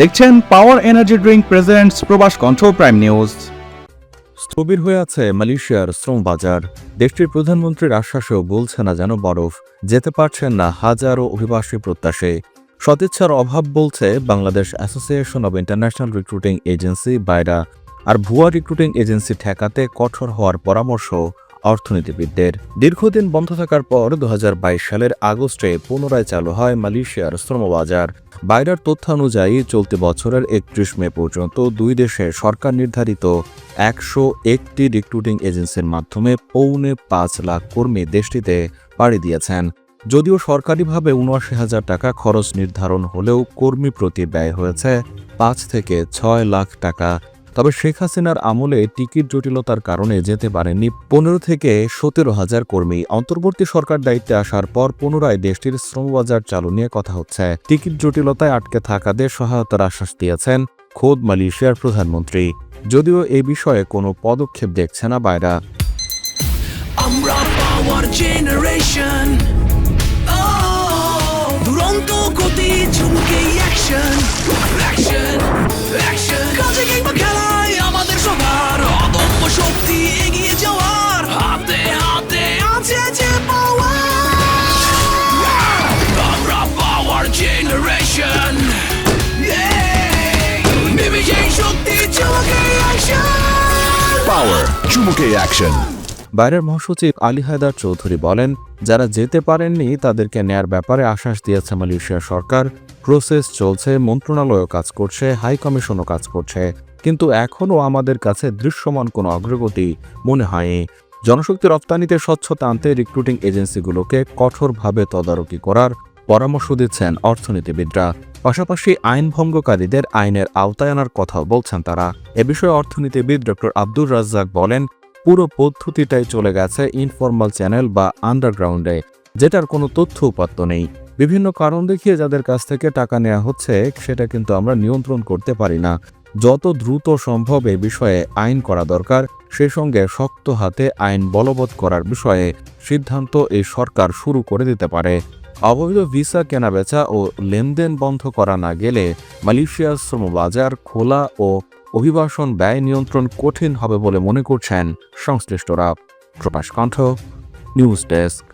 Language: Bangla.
দেখছেন পাওয়ার এনার্জি ড্রিঙ্ক প্রেজেন্টস প্রবাস কণ্ঠ প্রাইম নিউজ স্থবির হয়ে আছে মালয়েশিয়ার শ্রম বাজার দেশটির প্রধানমন্ত্রীর আশ্বাসেও বলছে না যেন বরফ। যেতে পারছেন না হাজারো অভিবাসী প্রত্যাশে। সদিচ্ছার অভাব বলছে Bangladesh association of international recruiting agency BAIRA. আর ভুয়া রিক্রুটিং এজেন্সি ঠেকাতে কঠোর হওয়ার পরামর্শ অর্থনীতিবিদদের। দীর্ঘদিন বন্ধ থাকার পর দু হাজার বাইশ সালের আগস্টে পুনরায় চালু হয় মালয়েশিয়ার শ্রমবাজার। বাইরার তথ্য অনুযায়ী চলতি বছরের একত্রিশ মে পর্যন্ত দুই দেশে সরকার নির্ধারিত একশো একটি রিক্রুটিং এজেন্সির মাধ্যমে পৌনে পাঁচ লাখ কর্মী দেশটিতে পাড়ি দিয়েছেন। যদিও সরকারিভাবে উনআশি হাজার টাকা খরচ নির্ধারণ হলেও কর্মী প্রতি ব্যয় হয়েছে পাঁচ থেকে ছয় লাখ টাকা। তবে শেখ হাসিনার আমলে টিকিট জটিলতার কারণে যেতে পারেননি পনেরো থেকে সতেরো হাজার কর্মী। অন্তর্বর্তী সরকার দায়িত্বে আসার পর পুনরায় দেশটির শ্রমবাজার চালু নিয়ে কথা হচ্ছে। টিকিট জটিলতায় আটকে থাকাদের সহায়তার আশ্বাস দিয়েছেন খোদ মালয়েশিয়ার প্রধানমন্ত্রী। যদিও এ বিষয়ে কোনো পদক্ষেপ দেখছে না বাইরা। আমরা পাওয়ার জেনারেশন Power চুমুকে অ্যাকশন বাইরের মহাসচিব আলী হায়দার চৌধুরী বলেন, যারা যেতে পারেননি, তাদেরকে নেয়ার ব্যাপারে আশ্বাস দিয়েছে মালয়েশিয়া সরকার। প্রসেস চলছে, মন্ত্রণালয়ও কাজ করছে, হাই কমিশনও কাজ করছে। কিন্তু এখনও আমাদের কাছে দৃশ্যমান কোনো অগ্রগতি মনে হয়নি। জনশক্তি রপ্তানিতে স্বচ্ছতা আনতে রিক্রুটিং এজেন্সিগুলোকে কঠোরভাবে তদারকি করার পরামর্শ দিচ্ছেন অর্থনীতিবিদরা। পাশাপাশি আইন ভঙ্গকারীদের আইনের আওতায় আনার কথাও বলছেন তারা। এ বিষয়ে অর্থনীতিবিদ ডক্টর আব্দুর রাজ্জাক বলেন, পুরো পদ্ধতিটাই চলে গেছে ইনফরমাল চ্যানেল বা আন্ডারগ্রাউন্ডে, যেটার কোনো তথ্য উপাত্ত নেই। বিভিন্ন কারণ দেখিয়ে যাদের কাছ থেকে টাকা নেওয়া হচ্ছে, সেটা কিন্তু আমরা নিয়ন্ত্রণ করতে পারি না। যত দ্রুত সম্ভব এ বিষয়ে আইন করা দরকার, সে সঙ্গে শক্ত হাতে আইন বলবৎ করার বিষয়ে সিদ্ধান্ত এই সরকার শুরু করে দিতে পারে। অবৈধ ভিসা কেনাবেচা ও লেনদেন বন্ধ করা না গেলে মালয়েশিয়ার শ্রমবাজার খোলা ও অভিবাসন ব্যয় নিয়ন্ত্রণ কঠিন হবে বলে মনে করছেন সংশ্লিষ্টরা। প্রকাশ কণ্ঠ, নিউজ ডেস্ক।